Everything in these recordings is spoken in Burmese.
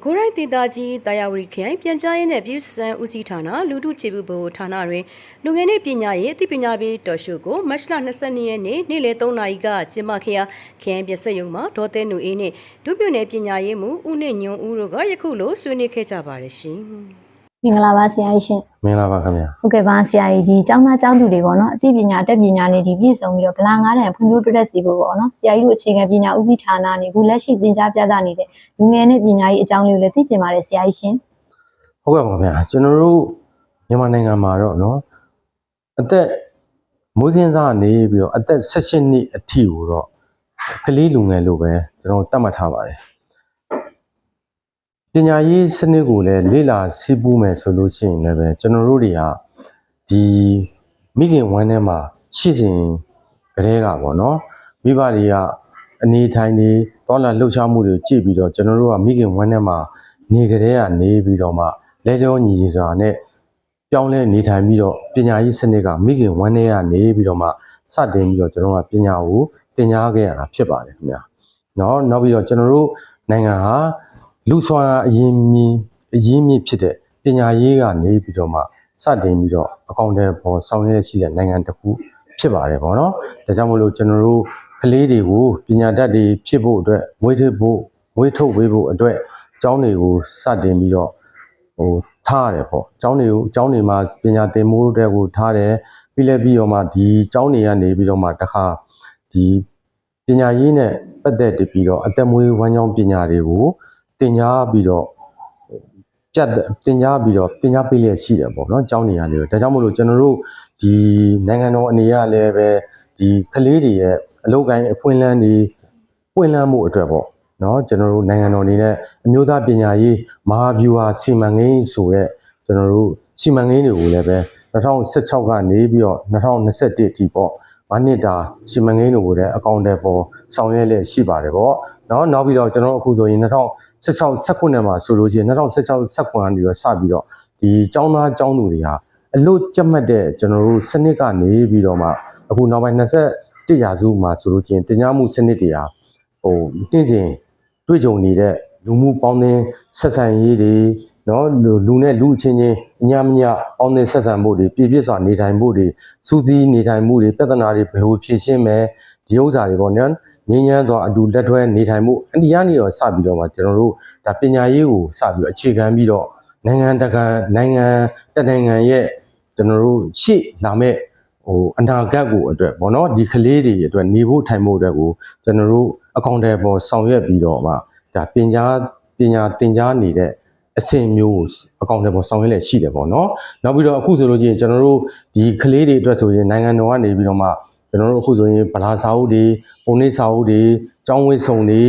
ပဲခူးတိုင်းဒေသကြီးတာယာဝတီခရိုင်ပြန်ကြားရေးနဲ့ပြည်စံဦးစီးဌာနလူထုခြေပြုဘိုဌာနတွင်လူငယ်နေ့ပညာရေးအသိပညာပေးတော်ရှုကိုမတ်လ22ရက်နေ့နေ့လယ်3နာရီကကျင်းပခဲ့ရာခရိုင်ပြည်ဆက်ရုံမှာဒေါ်သဲနူအေးနဲ့ဒုပြနယ်ပညာရေးမှူးဦးနဲ့ညွန်ဦးတို့ကယခုလိုဆွေးနွေးခဲ့ကြပါတယ်ရှင် မင်္ဂလာပါဆရာကြီးရှင်မင်္ဂလာပါခင်ဗျာဟုတ်ကဲ့ပါဆရာကြီးဒီကျောင်းသားကျောင်းသူတွေပေါ့နော်အသိပညာအတတ်ပညာတွေဒီပြည့်စုံပြီးတော့ဗလာငါးတန်ဖွံ့ဖြိုးတိုးတက်စေဖို့ပေါ့နော်ဆရာကြီးတို့အခြေခံပညာဦးစီးဌာနနေအခုလက်ရှိသင်ကြားပြသနေတဲ့လူငယ်နဲ့ပညာရေးအကြောင်းလေးကိုလည်းသိချင်ပါတယ်ဆရာကြီးရှင်ဟုတ်ကဲ့ပါခင်ဗျာကျွန်တော်တို့မြန်မာနိုင်ငံမှာတော့နော်အသက်မွေးကင်းစားနေပြီးတော့အသက်16နှစ်အထိကိုတော့ကလေးလူငယ်လို့ပဲကျွန်တော်တတ်မှတ်ထားပါတယ် ပညာရေးစနစ်ကိုလည်းလေ့လာစီးပူးမယ်ဆိုလို့ရှိရင်လည်းပဲကျွန်တော်တို့တွေကဒီမိခင်ဝမ်းထဲမှာရှိစဉ်ကလေးကပေါ့နော်မိဘတွေကအနေထိုင်နေတော်လာလှုပ်ရှားမှုတွေကြည့်ပြီးတော့ကျွန်တော်တို့ကမိခင်ဝမ်းထဲမှာနေကလေးကနေပြီးတော့မှလဲလျောညီစွာနဲ့ပြောင်းလဲနေထိုင်ပြီးတော့ပညာရေးစနစ်ကမိခင်ဝမ်းထဲကနေပြီးတော့မှစတင်ပြီးတော့ကျွန်တော်ကပညာကိုသင်ကြားခဲ့ရတာဖြစ်ပါတယ်ခင်ဗျာ။နော်နောက်ပြီးတော့ကျွန်တော်တို့နိုင်ငံဟာ လူဆွမ်းအားအရင်မြင်အရင်မြင့်ဖြစ်တဲ့ပညာရေးကနေပြီးတော့မှစတင်ပြီးတော့အကောင့်တွေပေါ်ဆောင်ရွက်ရှိတဲ့နိုင်ငံတစ်ခုဖြစ်ပါတယ်ပေါ့နော်။ဒါကြောင့်မလို့ကျွန်တော်တို့ကလေးတွေကိုပညာတတ်တွေဖြစ်ဖို့အတွက်ဝေးထုတ်ဖို့ဝေးထုတ်ဝေးဖို့အတွက်ကျောင်းတွေကိုစတင်ပြီးတော့ဟိုထားရတယ်ပေါ့ကျောင်းတွေကိုကျောင်းတွေမှာပညာသင်မိုးတဲ့ကိုထားတယ်ပြီးလဲပြီးတော့မှဒီကျောင်းတွေကနေပြီးတော့မှတခါဒီပညာရေးနဲ့ပတ်သက်တပြီးတော့အသက်မွေးဝမ်းကြောင်းပညာတွေကို တင်ညာပြီးတော့ကြက်တင်ညာပြီးတော့တင်ညာပေးလျက်ရှိတယ်ပေါ့နော်အကြောင်းနေရာတွေဒါကြောင့်မို့လို့ကျွန်တော်တို့ဒီနိုင်ငံတော်အနေရလည်းပဲဒီကလေးတွေရဲ့အလုပ်ကိုင်းအခွင့်အလမ်းတွေပွင့်လန်းမှုအတွက်ပေါ့နော်ကျွန်တော်တို့နိုင်ငံတော်အနေနဲ့အမျိုးသားပညာရေးမဟာဗျူဟာစီမံကိန်းဆိုရက်ကျွန်တော်တို့စီမံကိန်းတွေကိုလည်းပဲ2016ကနေပြီးတော့2021အထိပေါ့မနှစ်တာစီမံကိန်းတွေကိုလည်းအကောင့်တွေပေါ်ဆောင်ရွက်လျက်ရှိပါတယ်ပေါ့ နော်နောက်ပြီးတော့ကျွန်တော်တို့အခုဆိုရင်2016 19မှာဆိုလို့ရှိရင်2016 19ကနေတော့စပြီးတော့ဒီចောင်းသားចောင်းသူတွေဟာအလို့ကြက်မှတ်တဲ့ကျွန်တော်တို့စနစ်ကနေပြီးတော့မှအခုနောက်ပိုင်း21ရာစုမှာဆိုလို့ချင်းတင်ညာမှုစနစ်တွေဟာဟိုနှင်းစဉ်တွေ့ကြုံနေတဲ့လူမှုပေါင်းသင်းဆက်ဆံရေးတွေနော်လူနဲ့လူချင်းချင်းအညာမညာပေါင်းသင်းဆက်ဆံမှုတွေပြည့်ပြည့်စွာနေထိုင်မှုတွေစူးစီးနေထိုင်မှုတွေပြဿနာတွေဘယ်လိုဖြေရှင်းမယ်ဒီဥစ္စာတွေပေါ့နော် ငင်းညမ်းစွာအတူလက်တွဲနေထိုင်မှုအဒီကနေတော့စပြီးတော့မှကျွန်တော်တို့ဒါပညာရေးကိုစပြီးတော့အခြေခံပြီးတော့နိုင်ငံတကာနိုင်ငံတနိုင်ငံရဲ့ကျွန်တော်တို့ရှေ့လာမဲ့ဟိုအနာဂတ်ကိုအတွက်ပေါ့နော်ဒီကလေးတွေအတွက်နေဖို့ထိုင်ဖို့အတွက်ကိုကျွန်တော်တို့အကောင့်တွေပေါ်ဆောင်ရွက်ပြီးတော့မှဒါပညာပညာသင်ကြားနေတဲ့အဆင့်မျိုးကိုအကောင့်တွေပေါ်ဆောင်ရွက်လက်ရှိတယ်ပေါ့နော်နောက်ပြီးတော့အခုဆိုလို့ချင်းကျွန်တော်တို့ဒီကလေးတွေအတွက်ဆိုရင်နိုင်ငံတော်ကနေပြီးတော့မှ ကျွန်တော်တို့အခုဆိုရင်ဗလာစာအုပ်တွေပုံနှိပ်စာအုပ်တွေကျောင်းဝင်းဆောင်တွေ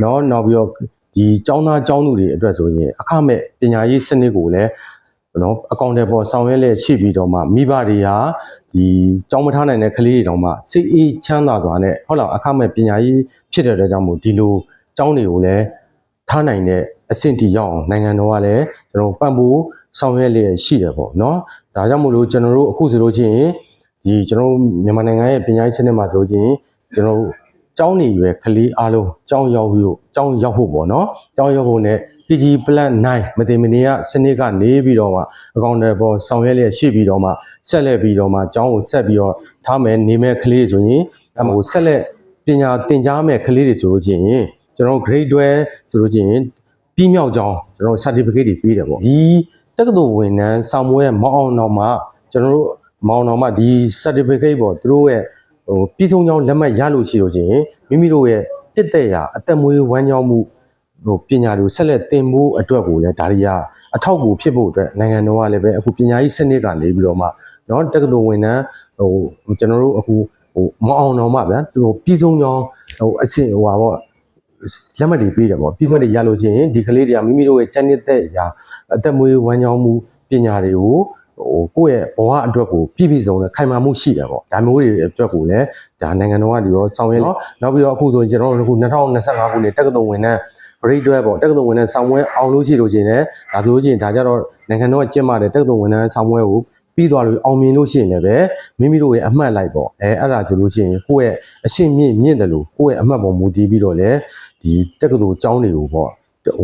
เนาะနောက်ပြီးတော့ဒီကျောင်းသားကျောင်းသူတွေအတွက်ဆိုရင်အခမဲ့ပညာရေးစနစ်ကိုလည်းနော်အကောင့်တွေပေါ်ဆောင်ရွက်လက်ရှိပြီးတော့မှမိဘတွေဟာဒီကျောင်းမထားနိုင်တဲ့ကလေးတွေတောင်မှစိတ်အေးချမ်းသာစွာနဲ့ဟုတ်လားအခမဲ့ပညာရေးဖြစ်တဲ့အတွက်ကြောင့်မို့ဒီလို ကျောင်းတွေကိုလည်းထားနိုင်တဲ့အဆင့်တီရောက်အောင်နိုင်ငံတော်ကလည်းကျွန်တော်ပံ့ပိုးဆောင်ရွက်လျက်ရှိတယ်ပေါ့နော်ဒါကြောင့်မို့လို့ကျွန်တော်တို့အခုဆိုလို့ချင်း ဒီကျွန်တော်တို့မြန်မာနိုင်ငံရဲ့ပညာရေးစနစ်မှာဆိုချင်းကျွန်တော်တို့ကျောင်းနေရွယ်ကလေးအားလုံးကျောင်းရောက်ဖို့ကျောင်းရောက်ဖို့ပေါ့နော်ကျောင်းရောက်ဖို့ ਨੇ PG plan 9မသိမနေရစနစ်ကနေပြီးတော့မှအကောင့်တွေပေါ်ဆောင်ရွက်လျက်ရှိပြီးတော့မှဆက်လက်ပြီးတော့မှကျောင်းကိုဆက်ပြီးတော့ထားမယ်နေမဲ့ကလေးဆိုရင်အဟိုဆက်လက်ပညာသင်ကြားမဲ့ကလေးတွေဆိုလို့ချင်းကျွန်တော်တို့ grade 12ဆိုလို့ချင်းပြီးမြောက်ကြောင်းကျွန်တော်တို့ certificate တွေပေးတယ်ပေါ့ဒီတက္ကသိုလ်ဝန်ထမ်းဆောင်းမွေးရဲ့မောင်အောင်တော်မှာကျွန်တော်တို့ မောင်တော်မှာဒီ certificate ပေါ့သူတို့ရဲ့ဟိုပြည်ဆုံးကြောင်းလက်မှတ်ရလို့ရှိလို့ချင်းမိမိတို့ရဲ့တစ်သက်ရာအသက်မွေးဝမ်းကြောင်းမှုဟိုပညာတွေကိုဆက်လက်သင်ဖို့အတွက်ကိုလည်းဒါတွေကအထောက်အကူဖြစ်ဖို့အတွက်နိုင်ငံတော်ကလည်းပဲအခုပညာရေးစနစ်ကနေပြီးတော့မှเนาะတက္ကသိုလ်ဝန်ထမ်းဟိုကျွန်တော်တို့အခုဟိုမောင်အောင်တော်မှာဗျာသူပြည်ဆုံးကြောင်းဟိုအဆင့်ဟိုပါပေါ့ လက်မှတ်တွေပေးတယ်ပေါ့ပြီးခွင့်တွေရလို့ရှိရင်ဒီကလေးတွေကမိမိတို့ရဲ့စံနှစ်သက်ရာအသက်မွေးဝမ်းကြောင်းမှုပညာတွေကို ဟိုကိုယ့်ရဲ့ဘဝအတွက်ကိုပြည့်ပြည့်စုံတဲ့ခိုင်မာမှုရှိတယ်ပေါ့ဒါမျိုးတွေအတွက်ကိုလည်းဒါနိုင်ငံတော်ကဒီရောဆောင်ရွက်နော်နောက်ပြီးတော့အခုဆိုရင်ကျွန်တော်တို့အခု2025ခုနှစ်တက္ကသိုလ်ဝင်တဲ့ grade 12ပေါ့တက္ကသိုလ်ဝင်တဲ့ဆောင်းပွဲအောင်လို့ရှိလို့ရှိရင်လည်းဒါဆိုလို့ရှိရင်ဒါကြတော့နိုင်ငံတော်ကကျင့်မာတဲ့တက္ကသိုလ်ဝင်တဲ့ဆောင်းပွဲကိုပြီးသွားလို့အောင်မြင်လို့ရှိရင်လည်းပဲမိမိတို့ရဲ့အမှတ်လိုက်ပေါ့အဲအဲ့ဒါဆိုလို့ရှိရင်ကိုယ့်ရဲ့အရှင်းမြင့်မြင့်တယ်လို့ကိုယ့်ရဲ့အမှတ်ပေါ်မူတည်ပြီးတော့လည်းဒီတက္ကသိုလ်ကျောင်းတွေကိုပေါ့တ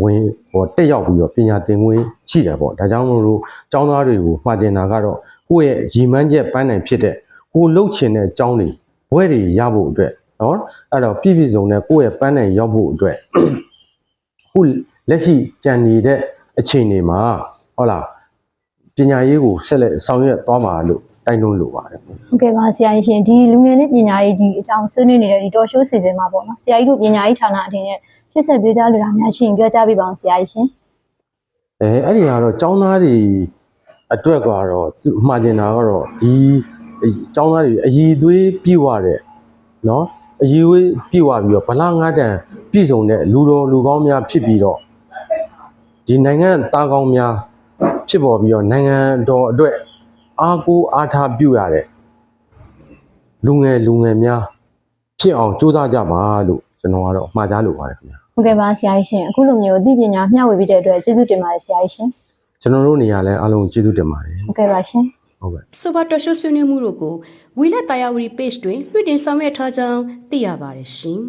ဝင်ဟိုတက်ရောက်ပြီးတော့ပညာသင်ခွင့်ရှိတယ်ပေါ့ဒါကြောင့်မို့လို့ကျောင်းသားတွေကိုမှာတင်တာကတော့ကိုယ့်ရဲ့ရည်မှန်းချက်ပန်းနိုင်ဖြစ်တဲ့ကိုလှုပ်ချင်တဲ့ကျောင်းတွေဘွဲတွေရဖို့အတွက်နော်အဲ့တော့ပြည့်ပြည့်စုံတဲ့ကိုယ့်ရဲ့ပန်းနိုင်ရောက်ဖို့အတွက်ခုလက်ရှိကြံနေတဲ့အခြေအနေမှာဟုတ်လားပညာရေးကိုဆက်လက်ဆောင်ရွက်သွားမှာလို့တိုက်တွန်းလိုပါတယ်ဟုတ်ကဲ့ပါဆရာကြီးရှင်ဒီလူငယ်နဲ့ပညာရေးဒီအကြောင်းဆွေးနွေးနေတဲ့ဒီတော်ရှိုးစီစဉ်မှာပေါ့နော်ဆရာကြီးတို့ပညာရေးဌာနအနေနဲ့ ဖြစ်ဆက်ပြောကြားလိုတာများရှိရင်ပြောကြားပေးပါအောင်ဆရာကြီးရှင်အဲအဲ့ဒီကတော့ចောင်းသားတွေအတွက်ကတော့သူမှားကျင်တာကတော့ဒီចောင်းသားတွေအည်သွေးပြည့်ဝတဲ့နော်အည်ဝေးပြည့်ဝပြီးတော့ဗလာငါးတန်ပြည့်စုံတဲ့လူတော်လူကောင်းများဖြစ်ပြီးတော့ဒီနိုင်ငံသားကောင်းများဖြစ်ပေါ်ပြီးတော့နိုင်ငံတော်အတွက်အားကိုးအားထားပြုရတဲ့လူငယ်လူငယ်များဖြစ်အောင်ကြိုးစားကြပါလို့ကျွန်တော်ကတော့မှာကြားလိုပါတယ်ခင်ဗျာ ဟုတ်ကဲ့ပါဆရာကြီးရှင်အခုလိုမျိုးအသိပညာမျှဝေပေးတဲ့အတွက်ကျေးဇူးတင်ပါတယ်ဆရာကြီးရှင်ကျွန်တော်တို့နေရာလဲအားလုံးကျေးဇူးတင်ပါတယ်ဟုတ်ကဲ့ပါရှင်ဟုတ်ကဲ့ဆိုပါတော်ရှုဆွေးနွေးမှုတို့ကိုဝီလက်တာယာဝရီ page တွင်လွှင့်တင်ဆောင်ရွက်ထားကြောင်းသိရပါတယ်ရှင်